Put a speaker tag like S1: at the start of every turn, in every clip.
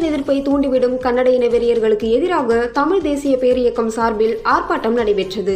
S1: தமிழர் எதிர்ப்பை தூண்டிவிடும் கன்னட இன வெறியர்களுக்கு எதிராக தமிழ் தேசிய பேரியக்கம் சார்பில் ஆர்ப்பாட்டம் நடைபெற்றது.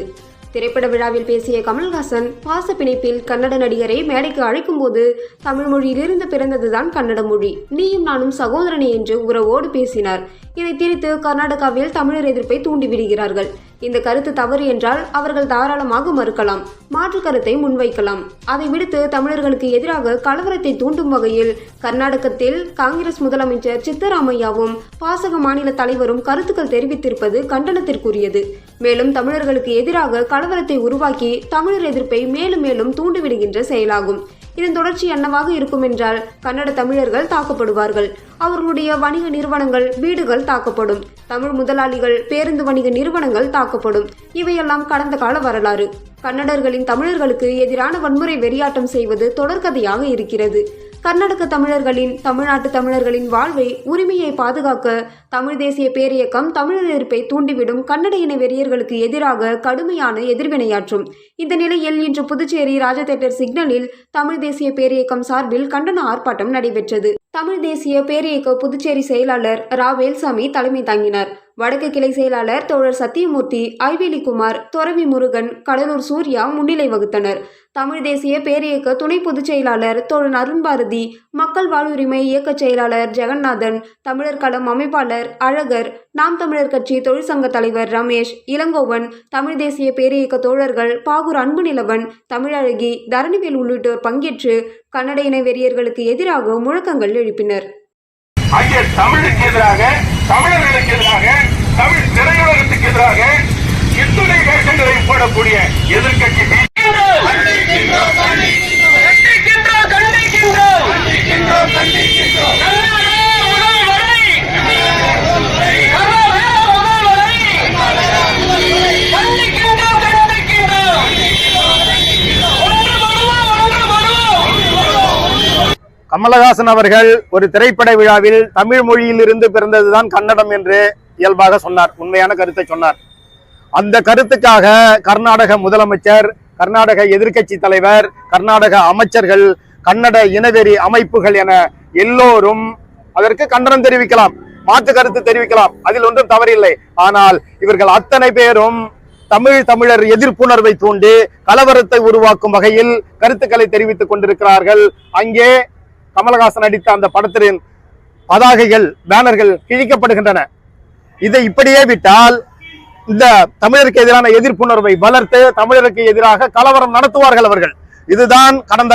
S1: திரைப்பட விழாவில் பேசிய கமல்ஹாசன் பாச பிணைப்பில் கன்னட நடிகரை மேடைக்கு அழைக்கும்போது தமிழ் மொழியிலிருந்து பிறந்ததுதான் கன்னட மொழி. நீயும் நானும் சகோதரனே என்று உறவோடு பேசினார். இதை திரித்து கர்நாடகாவில் தமிழர் எதிர்ப்பை தூண்டிவிடுகிறார்கள். இந்த கருத்து தவறு என்றால் அவர்கள் தாராளமாக மறுக்கலாம். மாற்று கருத்தை முன்வைக்கலாம். அதை விடுத்து தமிழர்களுக்கு எதிராக கலவரத்தை தூண்டும் வகையில் கர்நாடகத்தில் காங்கிரஸ் முதலமைச்சர் சித்தராமையாவும் பாசக மாநில தலைவரும் கருத்துக்கள் தெரிவித்திருப்பது கண்டனத்திற்குரியது. மேலும் தமிழர்களுக்கு எதிராக கலவரத்தை உருவாக்கி தமிழர் எதிர்ப்பை மேலும் மேலும் தூண்டிவிடுகின்ற செயலாகும். இதன் தொடர்ச்சி என்னவாக இருக்கும் என்றால் கன்னட தமிழர்கள் தாக்கப்படுவார்கள். அவர்களுடைய வணிக நிறுவனங்கள் வீடுகள் தாக்கப்படும். தமிழ் முதலாளிகள் பேருந்து வணிக நிறுவனங்கள் தாக்கப்படும். இவையெல்லாம் கடந்த கால வரலாறு. கன்னடர்களின் தமிழர்களுக்கு எதிரான வன்முறை வெறியாட்டம் செய்வது தொடர்கதையாக இருக்கிறது. கர்நாடக தமிழர்களின் தமிழ்நாட்டு தமிழர்களின் வாழ்வை உரிமையை பாதுகாக்க தமிழ் தேசிய பேரியக்கம் தமிழர் எதிர்ப்பை தூண்டிவிடும் கன்னட இன வெறியர்களுக்கு எதிராக கடுமையான எதிர்வினையாற்றும். இந்த நிலையில் இன்று புதுச்சேரி ராஜா தேட்டர் சிக்னலில் தமிழ் தேசிய பேரியக்கம் சார்பில் கண்டன ஆர்ப்பாட்டம் நடைபெற்றது. தமிழ் தேசிய பேரியக்க புதுச்சேரி செயலாளர் ரா வேல்சாமி தலைமை தாங்கினார். வடக்கு கிளை செயலாளர் தோழர் சத்தியமூர்த்தி ஐவேலிக்குமார் துறவி முருகன் கடலூர் சூர்யா முன்னிலை வகுத்தனர். தமிழ் தேசிய பேரியக்க துணை பொதுச் செயலாளர் தோழன் அருண்பாரதி மக்கள் வாழ்வுரிமை இயக்க செயலாளர் ஜெகநாதன் தமிழர் களம் அமைப்பாளர் அழகர் நாம் தமிழர் கட்சி தொழிற்சங்க தலைவர் ரமேஷ் இளங்கோவன் தமிழ் தேசிய பேரியக்க தோழர்கள் பாகூர் அன்பு நிலவன் தமிழழகி தரணிவேல் உள்ளிட்டோர் பங்கேற்று கன்னட இன வெறியர்களுக்கு எதிராக முழக்கங்கள் எழுப்பினர்.
S2: அங்கே தமிழுக்கு எதிராக தமிழர்களுக்கு எதிராக தமிழ் திரையுலகத்துக்கு எதிராக இத்துணை வேஷங்களை போடக்கூடிய எதிர்கட்சி
S3: கமலஹாசன் அவர்கள் ஒரு திரைப்பட விழாவில் தமிழ் மொழியில் இருந்து பிறந்ததுதான் கன்னடம் என்று இயல்பாக சொன்னார் உண்மையான கருத்தை சொன்னார். அந்த கருத்துக்காக கர்நாடக முதலமைச்சர் கர்நாடக எதிர்க்கட்சி தலைவர் கர்நாடக அமைச்சர்கள் கன்னட இனவெறி அமைப்புகள் என எல்லோரும் அதற்கு கண்டனம் தெரிவிக்கலாம் மாற்று கருத்து தெரிவிக்கலாம் அதில் ஒன்றும் தவறில்லை. ஆனால் இவர்கள் அத்தனை பேரும் தமிழ் தமிழர் எதிர்ப்புணர்வை தூண்டி கலவரத்தை உருவாக்கும் வகையில் கருத்துக்களை தெரிவித்துக் கொண்டிருக்கிறார்கள். அங்கே கமலஹாசன் நடித்த அந்த படத்தின் பதாகைகள் பேனர்கள் கிழிக்கப்படுகின்றன. இதை இப்படியே விட்டால் இந்த தமிழருக்கு எதிரான எதிர்ப்புணர்வை வளர்த்து தமிழருக்கு எதிராக கலவரம் நடத்துவார்கள் அவர்கள். இதுதான் கடந்த